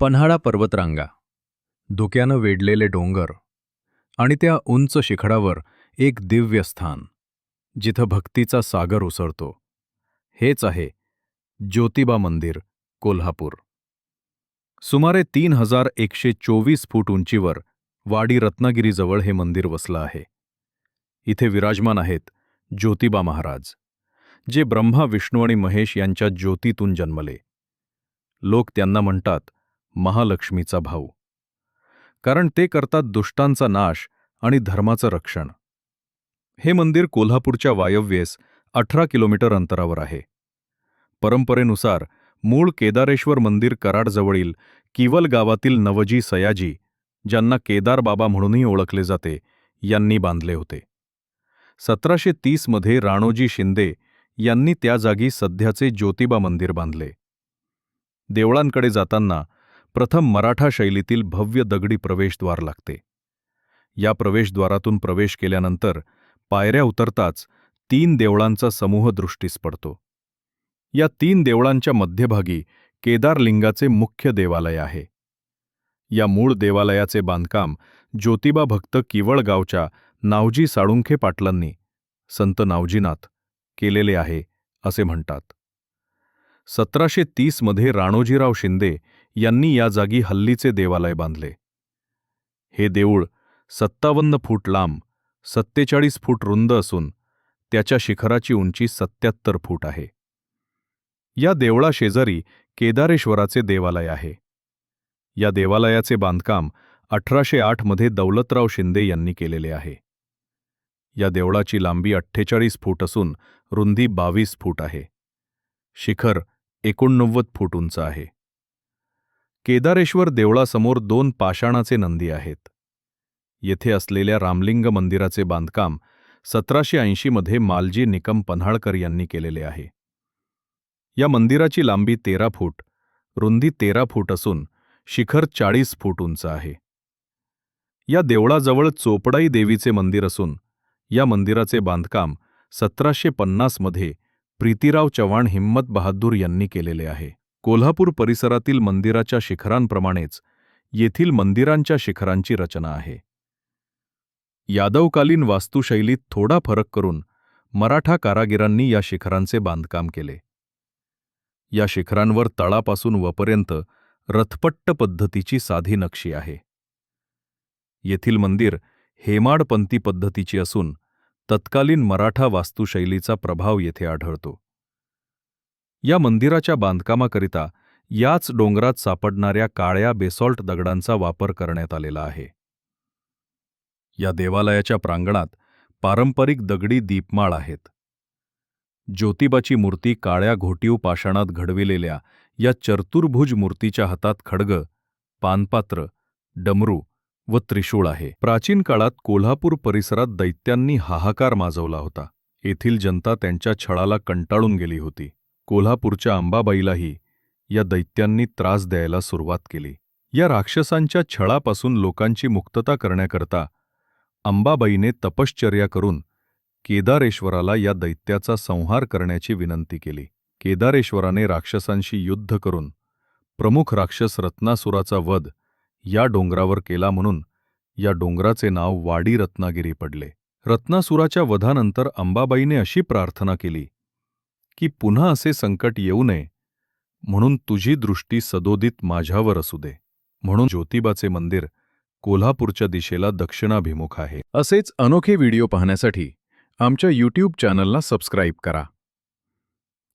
पन्हाळा पर्वतरांगा. धुक्यानं वेढलेले डोंगर आणि त्या उंच शिखरावर एक दिव्य स्थान जिथं भक्तीचा सागर उसळतो. हेच आहे ज्योतिबा मंदिर कोल्हापूर. सुमारे तीन हजार एकशे चोवीस फूट उंचीवर वाडी रत्नागिरीजवळ हे मंदिर वसलं आहे. इथे विराजमान आहेत ज्योतिबा महाराज जे ब्रह्मा विष्णू आणि महेश यांच्या ज्योतीतून जन्मले. लोक त्यांना म्हणतात महालक्ष्मीचा भाऊ. कारण ते करतात दुष्टांचा नाश आणि धर्माचं रक्षण. हे मंदिर कोल्हापूरच्या वायव्येस अठरा किलोमीटर अंतरावर आहे. परंपरेनुसार मूळ केदारेश्वर मंदिर कराडजवळील किवल गावातील नवजी सयाजी ज्यांना केदार बाबा म्हणूनही ओळखले जाते यांनी बांधले होते. सतराशे तीसमध्ये राणोजी शिंदे यांनी त्या जागी सध्याचे ज्योतिबा मंदिर बांधले. देवळांकडे जाताना प्रथम मराठा शैलीतील भव्य दगडी प्रवेशद्वार लागते. या प्रवेशद्वारातून प्रवेश केल्यानंतर पायऱ्या उतरताच तीन देवळांचा समूह दृष्टीस पडतो. या तीन देवळांच्या मध्यभागी केदारलिंगाचे मुख्य देवालय आहे. या मूळ देवालयाचे बांधकाम ज्योतिबा भक्त किवळ गावच्या नावजी साळुंखे पाटलांनी संत नावजीनाथ केलेले आहे असे म्हणतात. सतराशे तीसमध्ये राणोजीराव शिंदे यांनी या जागी हल्लीचे देवालय बांधले. हे देऊळ सत्तावन्न फूट लांब सत्तेचाळीस फूट रुंद असून त्याच्या शिखराची उंची सत्याहत्तर फूट आहे. या देवळाशेजारी केदारेश्वराचे देवालय आहे. या देवालयाचे बांधकाम अठराशे आठमध्ये दौलतराव शिंदे यांनी केलेले आहे. या देवळाची लांबी अठ्ठेचाळीस फूट असून रुंदी बावीस फूट आहे. शिखर एकोणनव्वद फूट उंच आहे. केदारेश्वर देवळासमोर दोन पाषाणाचे नंदी आहेत. येथे असलेल्या रामलिंग मंदिराचे बांधकाम सतराशे ऐंशीमध्ये मालजी निकम पन्हाळकर यांनी केलेले आहे. या मंदिराची लांबी तेरा फूट रुंदी तेरा फूट असून शिखर चाळीस फूट उंच आहे. या देवळाजवळ चोपडाई देवीचे मंदिर असून या मंदिराचे बांधकाम सतराशे पन्नासमध्ये प्रीतिराव चव्हाण हिम्मत बहादूर यांनी केलेले आहे. कोल्हापूर परिसरातील मंदिराच्या शिखरांप्रमाणेच येथील मंदिरांच्या शिखरांची रचना आहे. यादवकालीन वास्तुशैलीत थोडा फरक करून मराठा कारागिरांनी या शिखरांचे बांधकाम केले. या शिखरांवर तळापासून वपर्यंत रथपट्ट पद्धतीची साधी नक्षी आहे. येथील मंदिर हेमाडपंथी पद्धतीची असून तत्कालीन मराठा वास्तुशैलीचा प्रभाव येथे आढळतो. या मंदिराच्या बांधकामाकरिता याच डोंगरात सापडणाऱ्या काळ्या बेसॉल्ट दगडांचा वापर करण्यात आलेला आहे. या देवालयाच्या प्रांगणात पारंपरिक दगडी दीपमाळ आहेत. ज्योतिबाची मूर्ती काळ्या घोटीव पाषाणात घडविलेल्या या चतुर्भुज मूर्तीच्या हातात खडग पानपात्र डमरू व त्रिशूळ आहे. प्राचीन काळात कोल्हापूर परिसरात दैत्यांनी हाहाकार माजवला होता. येथील जनता त्यांच्या छळाला कंटाळून गेली होती. कोल्हापूरच्या अंबाबाईलाही या दैत्यांनी त्रास द्यायला सुरुवात केली. या राक्षसांच्या छळापासून लोकांची मुक्तता करण्याकरता अंबाबाईने तपश्चर्या करून केदारेश्वराला या दैत्याचा संहार करण्याची विनंती केली. केदारेश्वराने राक्षसांशी युद्ध करून प्रमुख राक्षस रत्नासुराचा वध या डोंगरावर केला म्हणून या डोंगराचे नाव वाडी रत्नागिरी पडले. रत्नासुराच्या वधानंतर अंबाबाईने अशी प्रार्थना केली की पुन्हा असे संकट येऊ नये म्हणून तुझी दृष्टी सदोदित माझ्यावर असू दे म्हणून ज्योतिबाचे मंदिर कोल्हापूरच्या दिशेला दक्षिणाभिमुख आहे. असेच अनोखे व्हिडिओ पाहण्यासाठी आमच्या यूट्यूब चॅनलला सबस्क्राईब करा.